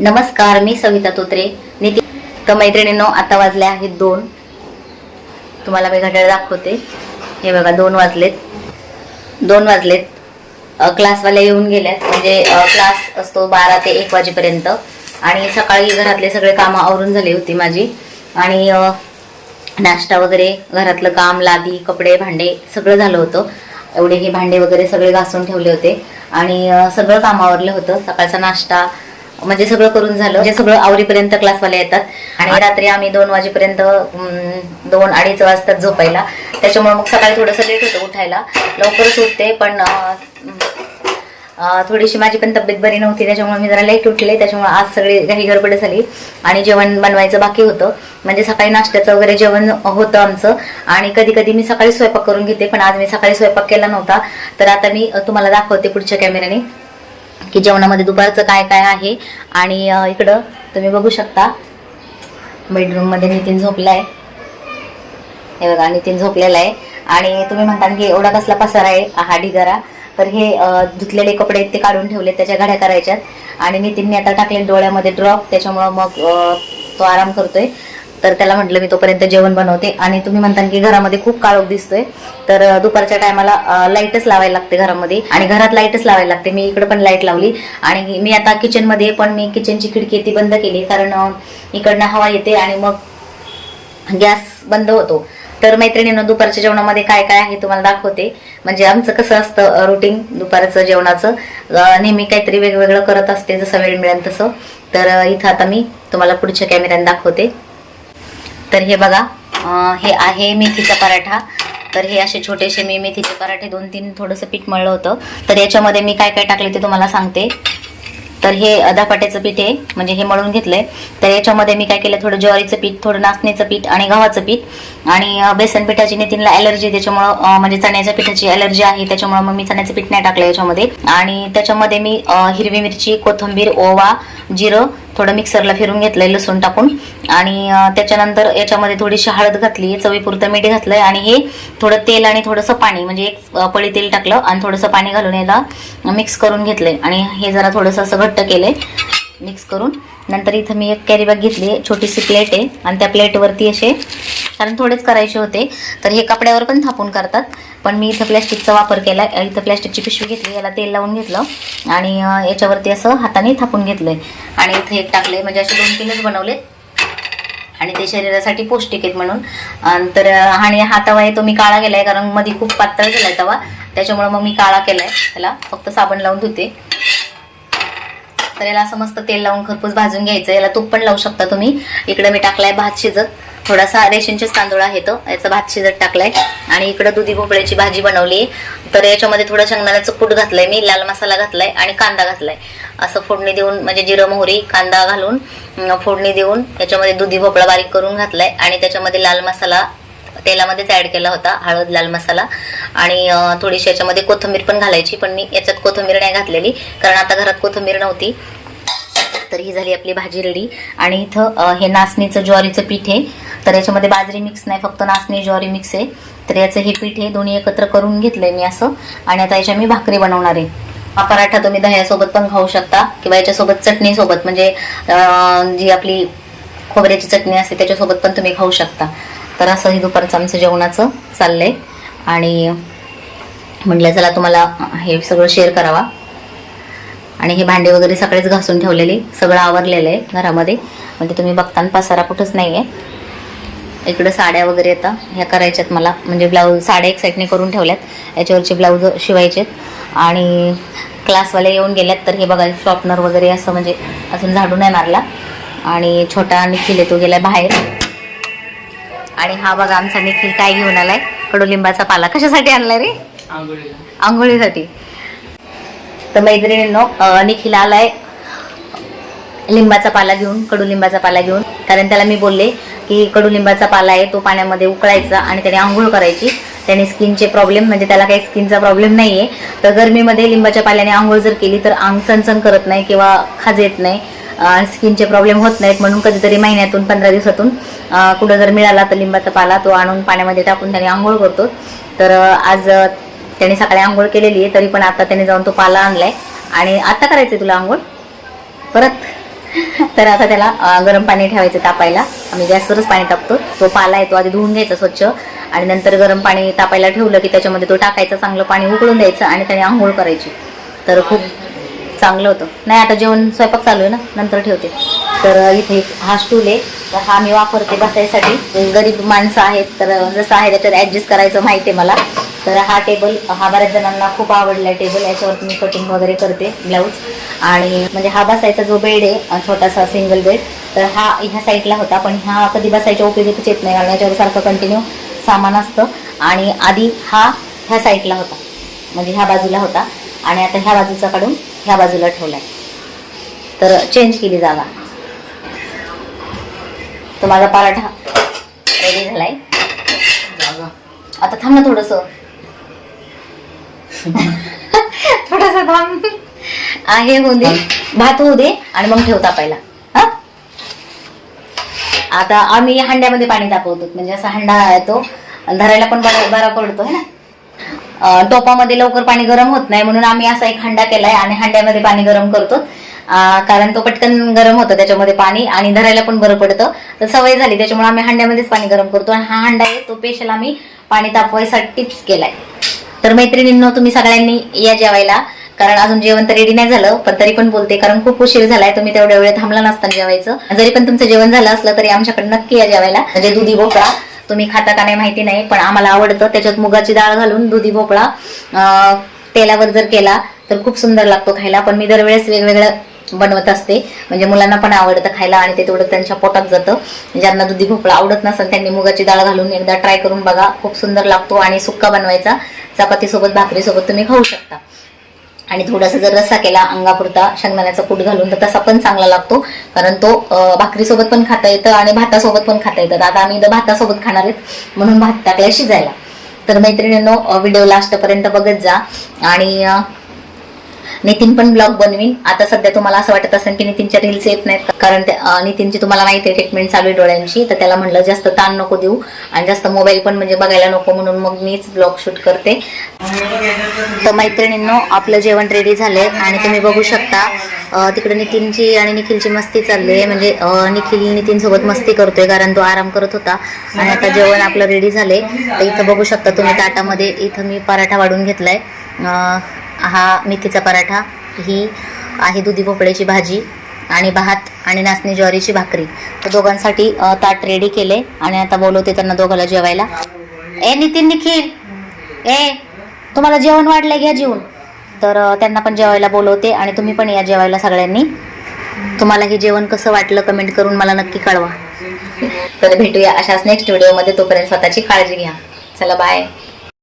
नमस्कार मी सविता तोत्रे. नितीन तर मैत्रिणींनो आता वाजले आहेत दोन. तुम्हाला मी घड्याळ दाखवते. हे बघा दोन वाजलेत. दोन वाजलेत. क्लासवाल्या येऊन गेल्यात. म्हणजे क्लास असतो बारा ते एक वाजेपर्यंत. आणि सकाळी घरातले सगळे कामं आवरून झाली होती माझी. आणि नाश्ता वगैरे घरातलं काम लादी कपडे भांडे सगळं झालं होतं. एवढे हे भांडे वगैरे सगळे घासून ठेवले होते. आणि सगळं काम आवरलं होतं. सकाळचा नाश्ता म्हणजे सगळं करून झालं. म्हणजे सगळं आवरीपर्यंत क्लासवाले येतात. आणि रात्री आम्ही दोन वाजेपर्यंत दोन अडीच वाजतात झोपायला. त्याच्यामुळे मग सकाळी थोडंसं लेट होतं उठायला. लवकरच उठते पण थोडीशी माझी पण तब्येत बरी नव्हती त्याच्यामुळे मी जरा लेट उठले. त्याच्यामुळे आज सगळी काही गडबड झाली. आणि जेवण बनवायचं बाकी होतं. म्हणजे सकाळी नाश्त्याचं वगैरे जेवण होतं आमचं. आणि कधी कधी मी सकाळी स्वयंपाक करून घेते पण आज मी सकाळी स्वयंपाक केला नव्हता. तर आता मी तुम्हाला दाखवते पुढच्या कॅमेऱ्याने की जेवणामध्ये दुपारचं काय काय आहे? आणि इकडं तुम्ही बघू शकता. बेडरूममध्ये नितीन झोपलाय. हे बघा नितीन झोपलेला आहे. आणि तुम्ही म्हणता की एवढा कसला पसारा आहे? हा ढिगारा तर हे धुतलेले कपडे ते काढून ठेवले त्याच्या घड्या करायच्यात. आणि नितीनने आता टाकले डोळ्यामध्ये ड्रॉप त्याच्यामुळं मग तो आराम करतोय. तर त्याला म्हटलं मी तोपर्यंत जेवण बनवते. आणि तुम्ही म्हणता की घरामध्ये खूप काळोख दिसतोय. तर दुपारच्या टायमाला लाईटच लावायला लागते घरामध्ये. आणि घरात लाईटच लावायला लागते. मी इकडे पण लाइट लावली. आणि मी आता किचनमध्ये पण मी किचनची खिडकी ती बंद केली. कारण इकडनं हवा येते आणि मग गॅस बंद होतो. तर मैत्रिणीनं दुपारच्या जेवणामध्ये काय काय आहे तुम्हाला दाखवते. म्हणजे आमचं कसं असतं रुटीन दुपारचं जेवणाचं. नेहमी काहीतरी वेगवेगळं करत असते जसं वेळ मिळेल तसं. तर इथं आता मी तुम्हाला पुढच्या कॅमेऱ्याने दाखवते. तर हे बघा हे आहे मेथीचा पराठा. तर हे असे छोटेसे मी मेथीचे पराठे दोन तीन थोडंसं पीठ मळलं होतं. तर याच्यामध्ये मी काय काय टाकले ते तुम्हाला सांगते. तर हे धपाट्याचं पीठ आहे म्हणजे हे मळून घेतलंय. तर याच्यामध्ये मी काय केलं थोडं ज्वारीचं पीठ थोडं नाचणीचं पीठ आणि गव्हाचं पीठ. आणि बेसन पिठाची नितीनला ॲलर्जी त्याच्यामुळं म्हणजे चण्याच्या पिठाची ॲलर्जी आहे त्याच्यामुळं मग मी चण्याचं पीठ नाही टाकलं याच्यामध्ये. आणि त्याच्यामध्ये मी हिरवी मिरची कोथिंबीर ओवा जिरं थोडं मिक्सरला फिरून घेतलंय लसूण टाकून. आणि त्याच्यानंतर याच्यामध्ये थोडीशी हळद घातली चवीपुरतं मीठ घातलंय आणि हे थोडं तेल आणि थोडंसं पाणी म्हणजे एक पळी तेल टाकलं आणि थोडंसं पाणी घालून याला मिक्स करून घेतलंय. आणि हे जरा थोडंसं असं घट्ट केलंय मिक्स करून. नंतर इथं मी एक कॅरी बॅग घेतली छोटीशी प्लेट आहे आणि त्या प्लेटवरती असे कारण थोडेच करायचे होते तर हे कपड्यावर पण थापून करतात. पण मी इथं प्लॅस्टिकचा वापर केला इथं प्लॅस्टिकची पिशवी घेतली याला तेल लावून घेतलं आणि याच्यावरती असं हाताने थापून घेतलंय. आणि इथे एक टाकले म्हणजे असे दोन तीनच बनवले. आणि ते शरीरासाठी पौष्टिक आहेत म्हणून. तर आणि हा तवा आहे तो मी काळा केलाय कारण मध्ये खूप पातळ केलाय तवा. त्याच्यामुळे मग मी काळा केलाय त्याला फक्त साबण लावून धुते. तर याला असं मस्त तेल लावून खरपूस भाजून घ्यायचं. याला तूप पण लावू शकता तुम्ही. इकडे मी टाकलाय भात शिजत. थोडासा रेशनचेच तांदूळ आहे तो. याचा भात शिजत टाकलाय. आणि इकडं दुधी भोपळ्याची भाजी बनवली तर याच्यामध्ये थोडं शेंगदाण्याचं कूट घातलंय मी. लाल मसाला घातलाय आणि कांदा घातलाय. असं फोडणी देऊन म्हणजे जिरं मोहरी कांदा घालून फोडणी देऊन याच्यामध्ये दुधी भोपळा बारीक करून घातलाय. आणि त्याच्यामध्ये लाल मसाला तेलामध्येच ऍड केला होता. हळद लाल मसाला. आणि थोडीशी याच्यामध्ये कोथिंबीर पण घालायची पण मी याच्यात कोथिंबीर नाही घातलेली कारण आता घरात कोथिंबीर नव्हती. तर ही झाली आपली भाजी रेडी. आणि इथं हे नाचणीचं ज्वारीचं पीठ आहे. तर याच्यामध्ये बाजरी मिक्स नाही फक्त नाचणी ज्वारी मिक्स आहे. तर याचं हे पीठ हे दोन्ही एकत्र करून घेतलंय मी असं. आणि आता याच्या मी भाकरी बनवणार आहे. हा पराठा तुम्ही दह्यासोबत पण खाऊ शकता किंवा याच्यासोबत चटणीसोबत. म्हणजे जी आपली खोबऱ्याची चटणी असते त्याच्यासोबत पण तुम्ही खाऊ शकता. तर असं हे दुपारचं आमचं जेवणाचं चाललंय. आणि म्हटलं चला तुम्हाला हे सगळं शेअर करावा. आणि हे भांडे वगैरे सगळेच घासून ठेवलेले सगळं आवरलेलं आहे घरामध्ये. म्हणजे तुम्ही बघताना पसारा कुठंच नाही आहे इकडं साड्या वगैरे येतात ह्या करायच्यात मला. म्हणजे ब्लाऊज साड्या एक साईडने करून ठेवल्यात. याच्यावरचे ब्लाऊज शिवायचेत. आणि क्लासवाले येऊन गेल्यात तर हे बघा शॉर्पनर वगैरे असं म्हणजे अजून झाडू नाही मारला. आणि छोटा निखिल आहे तो बाहेर. आणि हा बघा आमचा निखिल काय घेऊन आलाय. कडुलिंबाचा पाला. कशासाठी आणलाय रे? आंघोळीसाठी. तर मैत्रिणींनो निखिल आलाय. लिंबाचा पाला घेऊन कडुलिंबाचा पाला घेऊन. कारण त्याला मी बोलले की कडुलिंबाचा पाला आहे तो पाण्यामध्ये उकळायचा आणि त्याने आंघोळ करायची. त्याने स्किनचे प्रॉब्लेम म्हणजे त्याला काही स्किनचा प्रॉब्लेम नाहीये. तर गरमीमध्ये लिंबाच्या पाल्याने आंघोळ जर केली तर अंग चणचण करत नाही किंवा खाज येत नाही. स्किनचे प्रॉब्लेम होत नाहीत म्हणून कधीतरी महिन्यातून पंधरा दिवसातून कुठं जर मिळाला तर लिंबाचा पाला तो आणून पाण्यामध्ये टाकून त्याने आंघोळ करतो. तर आज त्याने सकाळी आंघोळ केलेली आहे तरी पण आता त्याने जाऊन तो पाला आणलाय. आणि आता करायचं तुला आंघोळ? परत? तर आता त्याला गरम पाणी ठेवायचं तापायला. आम्ही गॅसवरच पाणी तापतो. तो पाला आहे तो आधी धुवून घ्यायचा स्वच्छ. आणि नंतर गरम पाणी तापायला ठेवलं की त्याच्यामध्ये तो टाकायचा चांगलं पाणी उकळून द्यायचं आणि त्याने आंघोळ करायची. तर खूप चांगलं होतं. नाही आता जेवण स्वयंपाक चालू आहे ना नंतर ठेवते. तर इथे हा स्टूल आहे. तर हा मी वापरते बसायसाठी. गरीब माणसं आहेत तर जसं आहे त्याच्यात ॲडजस्ट करायचं माहिती आहे मला. तर हा टेबल हा बऱ्याच जणांना खूप आवडला टेबल याच्यावरती मी कटिंग वगैरे करते ब्लाऊज आणि म्हणजे हा बसायचा जो बेड आहे छोटासा सिंगल बेड तर हा ह्या साईडला होता. पण हा कधी बसायच्या उपयोगीच येत नाही कारण याच्यावर सारखं कंटिन्यू सामान असतं. आणि आधी हा ह्या साईडला होता. म्हणजे ह्या बाजूला होता. आणि आता ह्या बाजूचा काढून ह्या बाजूला ठेवलाय. तर चेंज केली जागा. तो माझा पराठा रेडी झालाय. आता थांब ना थोडस. थोडस थांब. आहे होऊ दे भात होऊ दे आणि मग ठेवता पहिला. हा? आता आम्ही हांड्यामध्ये पाणी तापवतो. म्हणजे असा हांडा येतो. धरायला पण बरा बरा पडतो है ना? टोपामध्ये लवकर पाणी गरम होत नाही म्हणून आम्ही असा एक हंडा केलाय आणि हंड्यामध्ये पाणी गरम करतो. कारण तो पटकन गरम होतं त्याच्यामध्ये पाणी आणि धरायला पण बरं पडतं. तर सवय झाली त्याच्यामुळे आम्ही हंड्यामध्येच पाणी गरम करतो आणि हा हंडा आहे तो स्पेशल आम्ही पाणी तापवायसाठीच केलाय. तर मैत्रिणींनो तुम्ही सगळ्यांनी या जेवायला कारण अजून जेवण तर रेडी नाही झालं पण तरी पण बोलते कारण खूप उशीर झालाय तुम्ही तेवढ्या वेळ थांबला नसताना जेवायचं. जरी पण तुमचं जेवण झालं असलं तरी आमच्याकडे नक्की या जेवायला. म्हणजे दुधी भोपळा तुम्ही खाता का नाही माहिती नाही पण आम्हाला आवडतं. त्याच्यात मुगाची डाळ घालून दुधी भोपळा तेलावर जर केला तर खूप सुंदर लागतो खायला. पण मी दरवेळेस वेगवेगळं बनवत असते. म्हणजे मुलांना पण आवडतं खायला आणि ते तेवढं त्यांच्या पोटात जातं. ज्यांना दुधी भोपळा आवडत नसेल त्यांनी मुगाची डाळ घालून एकदा ट्राय करून बघा. खूप सुंदर लागतो आणि सुक्का बनवायचा. चपातीसोबत भाकरीसोबत तुम्ही खाऊ शकता. आणि थोडासा जर रस्सा केला अंगापुरता शेंगदाण्याचा कूट घालून तर तसा पण चांगला लागतो. कारण तो भाकरीसोबत पण खाता येतं आणि भातासोबत पण खाता येतं. आता आम्ही इथं भातासोबत खाणार आहेत म्हणून भात टाकल्या शिजायला. तर मैत्रिणींनो व्हिडिओ लास्टपर्यंत बघत जा. आणि नितीन पण ब्लॉग बनवीन. आता सध्या तुम्हाला असं वाटत असेल की नितीनच्या रील्स येत नाहीत कारण नितीनची तुम्हाला माहिती आहे ट्रीटमेंट चालू आहे डोळ्यांची. तर त्याला म्हटलं जास्त ताण नको देऊ आणि जास्त मोबाईल पण म्हणजे बघायला नको म्हणून मग मीच ब्लॉग शूट करते. तर मैत्रिणींनो आपलं जेवण रेडी झालंय आणि तुम्ही बघू शकता तिकडे नितीनची आणि निखिलची मस्ती चालली आहे. म्हणजे निखिल नितीन सोबत मस्ती करतोय कारण तो आराम करत होता आणि आता जेवण आपलं रेडी झालंय. तर इथं बघू शकता तुम्ही ताटामध्ये इथं मी पराठा वाढून घेतलाय. हा मेथीचा पराठा ही आहे दुधी भोपळ्याची भाजी आणि भात आणि नाचणी ज्वारीची भाकरी. तर दोघांसाठी ताट रेडी केले आणि आता बोलवते त्यांना दोघाला जेवायला. ए नितीन निखिल! ए तुम्हाला जेवण वाढलंय घ्या जेवून. तर त्यांना पण जेवायला बोलवते आणि तुम्ही पण या जेवायला सगळ्यांनी. तुम्हाला हे जेवण कसं वाटलं कमेंट करून मला नक्की कळवा. तर भेटूया अशाच नेक्स्ट व्हिडिओमध्ये तोपर्यंत स्वतःची काळजी घ्या. चला बाय